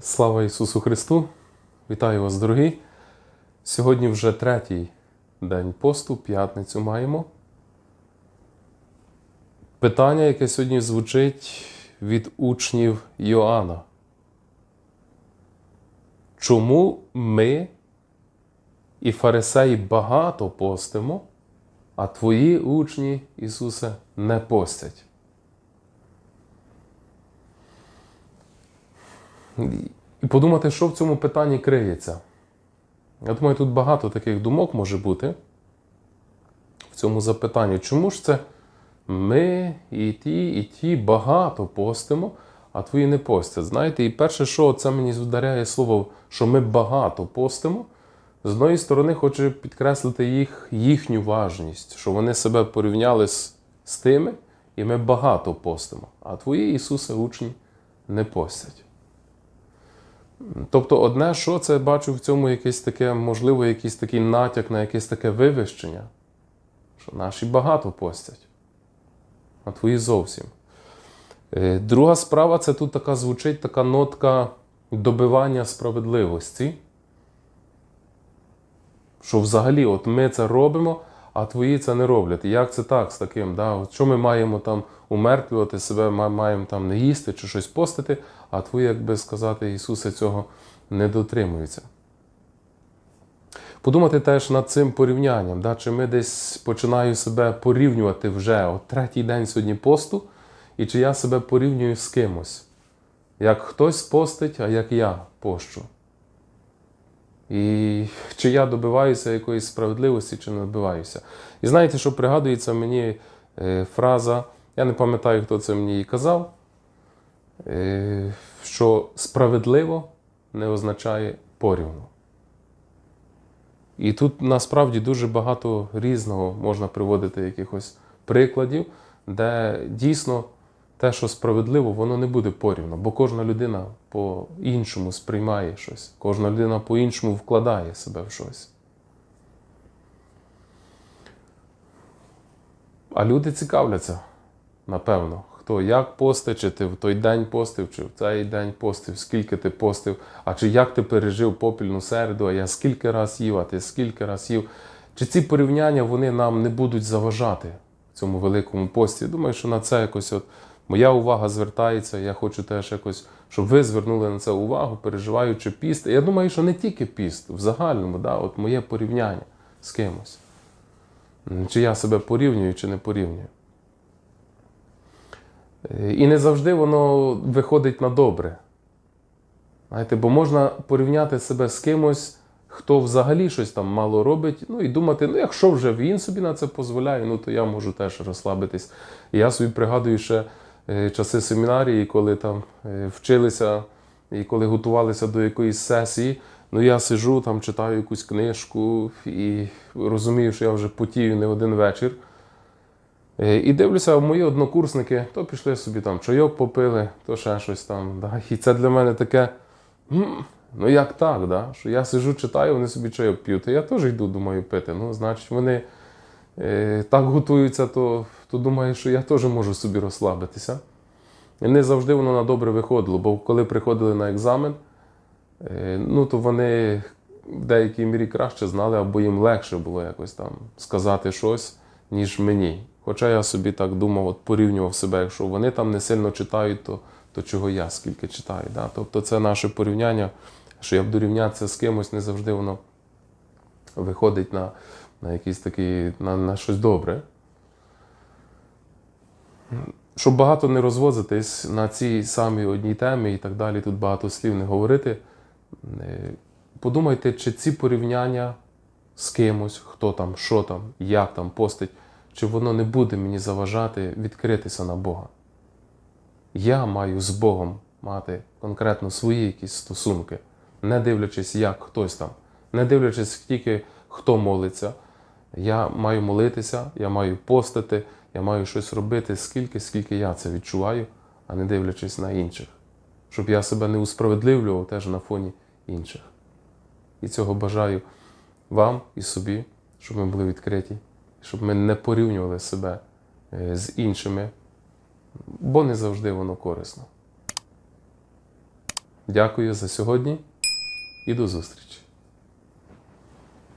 Слава Ісусу Христу! Вітаю вас, дорогі! Сьогодні вже третій день посту, п'ятницю маємо. Питання, яке сьогодні звучить від учнів Йоанна. Чому ми і фарисеї багато постимо, а твої учні, Ісусе, не постять? І подумати, що в цьому питанні криється. Я думаю, тут багато таких думок може бути в цьому запитанні. Чому ж це ми і ті, і ті багато постимо, а твої не постять? Знаєте, і перше, що це мені вдаряє слово, що ми багато постимо, з одної сторони, хочу підкреслити їх, їхню важність, що вони себе порівняли з, з тими, і ми багато постимо, а твої Ісусе учні не постять. Тобто, одне, що це бачу в цьому якесь таке, можливо, якийсь такий натяк на якесь таке вивищення, що наші багато постять, а твої зовсім. Е, Друга справа це тут така звучить така нотка добивання справедливості. Що взагалі, от ми це робимо, а твої це не роблять. Як це так з таким? Да? От що ми маємо там умертвювати себе, ма- маємо там не їсти чи щось постити, а твої, як би сказати, Ісусе цього не дотримуються. Подумати теж над цим порівнянням, да? чи ми десь починаю себе порівнювати вже от третій день сьогодні посту, і чи я себе порівнюю з кимось. Як хтось постить, а як я пощу. І чи я добиваюся якоїсь справедливості, чи не добиваюся. І знаєте, що пригадується мені е, фраза, я не пам'ятаю, хто це мені казав, е, що справедливо не означає порівну. І тут насправді дуже багато різного можна приводити якихось прикладів, де дійсно те, що справедливо, воно не буде порівно, бо кожна людина по-іншому сприймає щось, кожна людина по-іншому вкладає себе в щось. А люди цікавляться, напевно, хто як постить, чи ти в той день постив, чи в цей день постив, скільки ти постив, а чи як ти пережив попільну середу, а я скільки раз їв, а ти скільки раз їв. Чи ці порівняння вони нам не будуть заважати в цьому великому пості? Думаю, що на це якось от моя увага звертається. Я хочу теж якось, щоб ви звернули на це увагу, переживаючи піст. Я думаю, що не тільки піст, в загальному, да, от моє порівняння з кимось. Чи я себе порівнюю, чи не порівнюю. І не завжди воно виходить на добре. Знаєте, бо можна порівняти себе з кимось, хто взагалі щось там мало робить, ну і думати, ну якщо вже він собі на це дозволяє, ну то я можу теж розслабитись. І я собі пригадую ще часи семінарії, коли там е, вчилися і коли готувалися до якоїсь сесії. Ну я сижу, там читаю якусь книжку і розумію, що я вже потію не один вечір. Е, І дивлюся, мої однокурсники, то пішли собі там чайок попили, то ще щось там. Да? І це для мене таке. Ну як так, да? що я сижу, читаю, вони собі чайок п'ють. Я теж йду, думаю, пити. Ну, значить, вони е, так готуються, то, то думаю, що я теж можу собі розслабитися. І не завжди воно на добре виходило, бо коли приходили на екзамен, е, ну то вони в деякій мірі краще знали, або їм легше було якось там сказати щось, ніж мені. Хоча я собі так думав, от порівнював себе, якщо вони там не сильно читають, то, то чого я скільки читаю. Да? Тобто це наше порівняння, що я буду рівнятися з кимось, не завжди воно виходить на, на якийсь такий, на, на щось добре. Щоб багато не розвозитись на цій самій одній темі і так далі, тут багато слів не говорити. е, Подумайте, чи ці порівняння з кимось, хто там, що там, як там постить, чи воно не буде мені заважати відкритися на Бога. Я маю з Богом мати конкретно свої якісь стосунки, не дивлячись, як хтось там, не дивлячись тільки, хто молиться. Я маю молитися, я маю постити, я маю щось робити скільки, скільки я це відчуваю, а не дивлячись на інших. Щоб я себе не усправедливлював теж на фоні інших. І цього бажаю вам і собі, щоб ми були відкриті, щоб ми не порівнювали себе е, з іншими, бо не завжди воно корисно. Дякую за сьогодні і до зустрічі.